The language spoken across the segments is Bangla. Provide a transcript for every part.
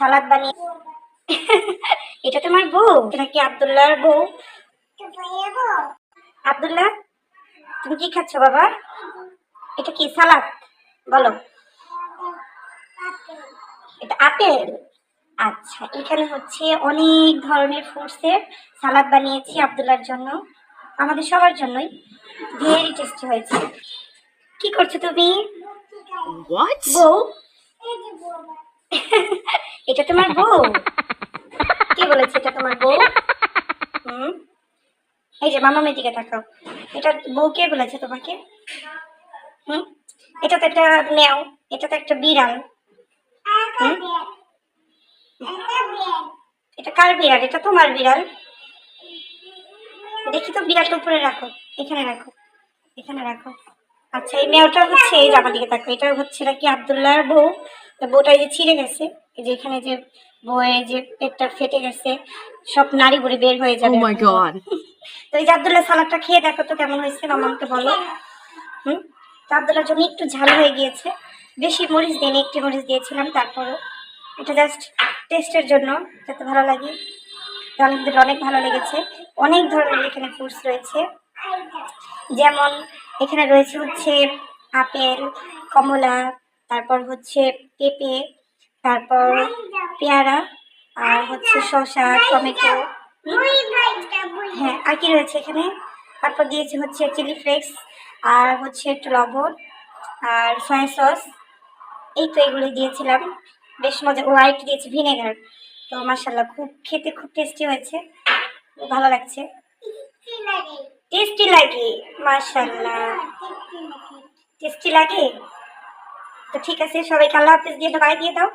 সালাদ বানিয়ে এটা তোমার বউ? এটা কি আব্দুল্লাহর বউ? আব্দুল্লাহ তুমি কি খাচ্ছ বাবা? এটা কি সালাদ? বলো। এটা আপেল। আচ্ছা এখানে হচ্ছে অনেক ধরনের ফ্রুটসের সালাদ বানিয়েছি আব্দুল্লাহর জন্য। আমাদের সবার জন্যই। ভেরি টেস্টি হয়েছে। কি করছ তুমি? বউ এটা তোমার বউ। কে বলেছে এটা তোমার বউ? হুম? এই যে মামা মেয়েদিকে তাকাও। এটা বউ কে বলেছে তোমাকে? হুম? এটা তো একটা মেও এটা তো একটা বিড়াল। এটা কার বিড়াল? এটা তোমার বিড়াল? দেখি তো বিড়ালটা উপরে রাখো, এখানে রাখো এখানে রাখো। আচ্ছা এই মেয়েটা হচ্ছে, এই আমার দিকে তাকো এটা হচ্ছে নাকি আবদুল্লাহর বউ। বউটা যে ছিঁড়ে গেছে। এই যে এখানে যে পেটটা ফেটে গেছে সব নারী বুড়ি বের হয়ে যাবে। Oh my god. তো এই আবদুল্লাহ সালাদটা খেয়ে দেখো তো কেমন হয়েছে মামাকে বলো। হুম? তো আবদুল্লাহর জন্য একটু ঝাল হয়ে গিয়েছে। বেশি মরিচ দিইনি একটু মরিচ দিয়েছিলাম তারপরও এটা জাস্ট টেস্টের জন্য যাতে ভালো লাগে। তো অনেক ভালো লেগেছে। অনেক ধরনের এখানে ফ্রুটস রয়েছে। যেমন এখানে রয়েছে হচ্ছে আপেল কমলা তারপর হচ্ছে পেঁপে, তারপর পেয়ারা, আর হচ্ছে শসা, টমেটো। হ্যাঁ আর কি রয়েছে এখানে? তারপর দিয়েছি হচ্ছে চিলি ফ্লেক্স, আর হচ্ছে একটু লবণ, আর সয়া সস। এই তো এগুলো দিয়েছিলাম। বেশ মজা, ও আরেকটু দিয়েছি, ভিনেগার। তো মাসাল্লাহ খুব খেতে খুব টেস্টি হয়েছে। ভালো লাগছে। টেস্টি লাগে মাশাল্লাহ টেস্টি লাগে? তো ঠিক আছে সবাইকে আল্লাহ হাফিজ দিয়ে দাও বাই দিয়ে দাও।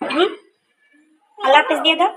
হুম? আল্লাহ হাফিজ দিয়ে দাও।